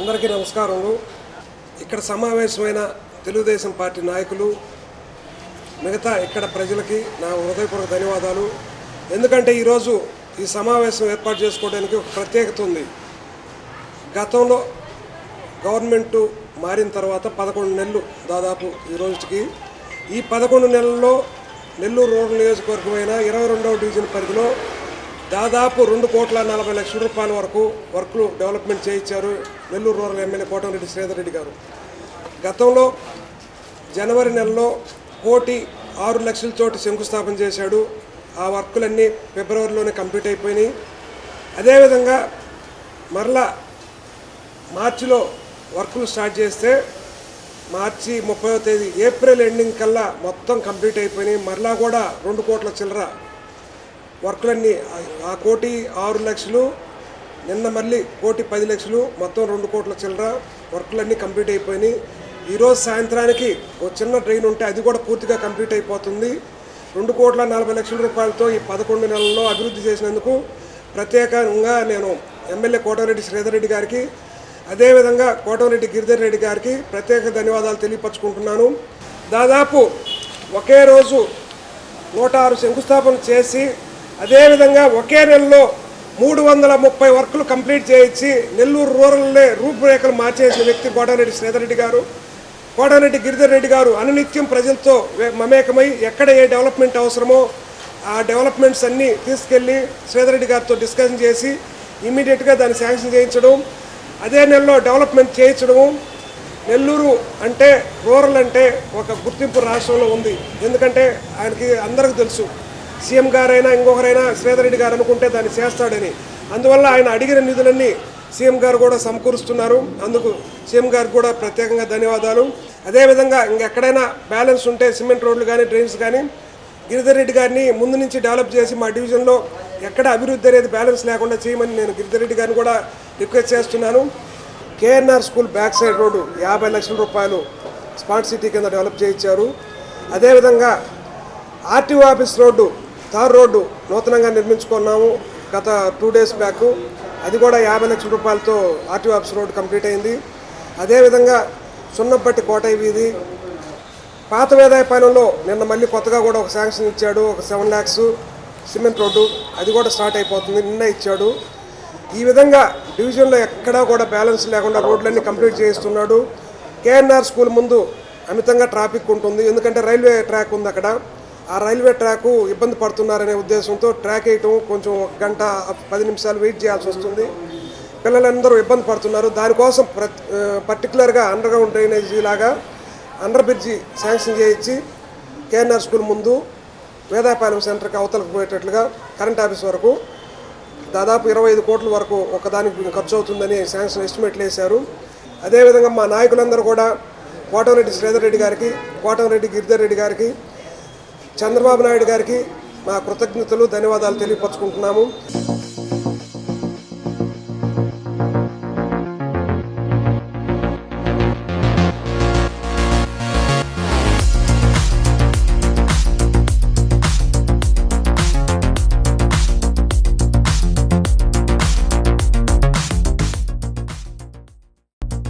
అందరికీ నమస్కారములు. ఇక్కడ సమావేశమైన తెలుగుదేశం పార్టీ నాయకులు మిగతా ఇక్కడ ప్రజలకి నా హృదయపూర్వక ధన్యవాదాలు. ఎందుకంటే ఈరోజు ఈ సమావేశం ఏర్పాటు చేసుకోవడానికి ఒక ప్రత్యేకత ఉంది. గతంలో గవర్నమెంట్ మారిన తర్వాత పదకొండు నెలలు దాదాపు ఈ రోజుకి. ఈ పదకొండు నెలల్లో నెల్లూరు రూరల్ నియోజకవర్గమైన ఇరవై రెండవ డివిజన్ పరిధిలో దాదాపు రెండు కోట్ల నలభై లక్షల రూపాయల వరకు వర్క్లు డెవలప్మెంట్ చేయించారు నెల్లూరు రూరల్ ఎమ్మెల్యే కోటమిరెడ్డి శ్రీధర్ రెడ్డి గారు. గతంలో జనవరి నెలలో కోటి ఆరు లక్షల చోటు శంకుస్థాపన చేశాడు. ఆ వర్కులన్నీ ఫిబ్రవరిలోనే కంప్లీట్ అయిపోయినాయి. అదేవిధంగా మరలా మార్చిలో వర్కులు స్టార్ట్ చేస్తే మార్చి ముప్పైవ తేదీ ఏప్రిల్ ఎండింగ్ కల్లా మొత్తం కంప్లీట్ అయిపోయినాయి. మరలా కూడా రెండు కోట్ల చిల్లర వర్కులన్నీ ఆ- కోటి ఆరు లక్షలు నిన్న మళ్ళీ కోటి పది లక్షలు మొత్తం రెండు కోట్ల చిల్లర వర్కులన్నీ కంప్లీట్ అయిపోయినాయి. ఈరోజు సాయంత్రానికి ఒక చిన్న ట్రైన్ ఉంటే అది కూడా పూర్తిగా కంప్లీట్ అయిపోతుంది. రెండు కోట్ల నలభై లక్షల రూపాయలతో ఈ పదకొండు నెలల్లో అభివృద్ధి చేసినందుకు ప్రత్యేకంగా నేను ఎమ్మెల్యే కోటమిరెడ్డి శ్రీధర్ రెడ్డి గారికి అదేవిధంగా కోటమిరెడ్డి గిరిధర్ రెడ్డి గారికి ప్రత్యేక ధన్యవాదాలు తెలియపరచుకుంటున్నాను. దాదాపు ఒకే రోజు నూట ఆరు శంకుస్థాపన చేసి అదేవిధంగా ఒకే నెలలో మూడు వందల ముప్పై వర్కులు కంప్లీట్ చేయించి నెల్లూరు రూరల్లే రూపురేఖలు మార్చేసిన వ్యక్తి కోటారెడ్డి శ్రీధర్ రెడ్డి గారు కోటారెడ్డి గిరిధర్ రెడ్డి గారు అనునిత్యం ప్రజలతో మమేకమై ఎక్కడ ఏ డెవలప్మెంట్ అవసరమో ఆ డెవలప్మెంట్స్ అన్నీ తీసుకెళ్ళి శ్రీధర్ రెడ్డి గారితో డిస్కషన్ చేసి ఇమీడియట్గా దాన్ని శాంక్షన్ చేయించడం అదే నెలలో డెవలప్మెంట్ చేయించడము. నెల్లూరు అంటే రూరల్ అంటే ఒక గుర్తింపు రాష్ట్రంలో ఉంది. ఎందుకంటే ఆయనకి అందరికీ తెలుసు. సీఎం గారైనా ఇంకొకరైనా శ్రీధర్ రెడ్డి గారు అనుకుంటే దాన్ని చేస్తాడని. అందువల్ల ఆయన అడిగిన నిధులన్నీ సీఎం గారు కూడా సమకూరుస్తున్నారు. అందుకు సీఎం గారికి కూడా ప్రత్యేకంగా ధన్యవాదాలు. అదేవిధంగా ఇంకెక్కడైనా బ్యాలెన్స్ ఉంటే సిమెంట్ రోడ్లు కానీ డ్రైన్స్ కానీ గిరిధర్ రెడ్డి గారిని ముందు నుంచి డెవలప్ చేసి మా డివిజన్లో ఎక్కడ అభివృద్ధి అనేది బ్యాలెన్స్ లేకుండా చేయమని నేను గిరిధర్ రెడ్డి గారిని కూడా రిక్వెస్ట్ చేస్తున్నాను. KNR school back side road యాభై లక్షల రూపాయలు స్మార్ట్ సిటీ కింద డెవలప్ చేయించారు. అదేవిధంగా RTO office road tar road నూతనంగా నిర్మించుకున్నాము గత టూ డేస్ బ్యాక్. అది కూడా యాభై లక్షల రూపాయలతో ఆర్టీఓ ఆఫీస్ రోడ్డు కంప్లీట్ అయింది. అదేవిధంగా సున్నపట్టి కోటయ్య వీధి పాత వేదాయపాలెంలో నిన్న మళ్ళీ కొత్తగా కూడా ఒక శాంక్షన్ ఇచ్చాడు ఒక సెవెన్ ల్యాక్స్ సిమెంట్ రోడ్డు. అది కూడా స్టార్ట్ అయిపోతుంది నిన్న ఇచ్చాడు. ఈ విధంగా డివిజన్లో ఎక్కడా కూడా బ్యాలెన్స్ లేకుండా రోడ్లన్నీ కంప్లీట్ చేయిస్తున్నాడు. కేఎన్ఆర్ స్కూల్ ముందు అమితంగా ట్రాఫిక్ ఉంటుంది ఎందుకంటే రైల్వే ట్రాక్ ఉంది అక్కడ. ఆ రైల్వే ట్రాక్ ఇబ్బంది పడుతున్నారనే ఉద్దేశంతో ట్రాక్ వేయటం కొంచెం ఒక గంట పది నిమిషాలు వెయిట్ చేయాల్సి వస్తుంది. పిల్లలందరూ ఇబ్బంది పడుతున్నారు. దానికోసం ప్ర పర్టికులర్గా అండర్గ్రౌండ్ డ్రైనేజీ లాగా అండర్ బ్రిడ్జి శాంక్షన్ చేయించి కేఎన్ఆర్ స్కూల్ ముందు వేదాపాలెం సెంటర్కి అవతలకు పోయేటట్లుగా కరెంట్ ఆఫీస్ వరకు దాదాపు ఇరవై ఐదు కోట్ల వరకు ఒకదానికి ఖర్చు అవుతుందని శాంక్షన్ ఎస్టిమేట్లు వేశారు. అదేవిధంగా మా నాయకులందరూ కూడా కోటంరెడ్డి శ్రీధర్ రెడ్డి గారికి కోటంరెడ్డి గిరిధర్ రెడ్డి గారికి చంద్రబాబు నాయుడు గారికి మా కృతజ్ఞతలు ధన్యవాదాలు తెలియపరచుకుంటున్నాము.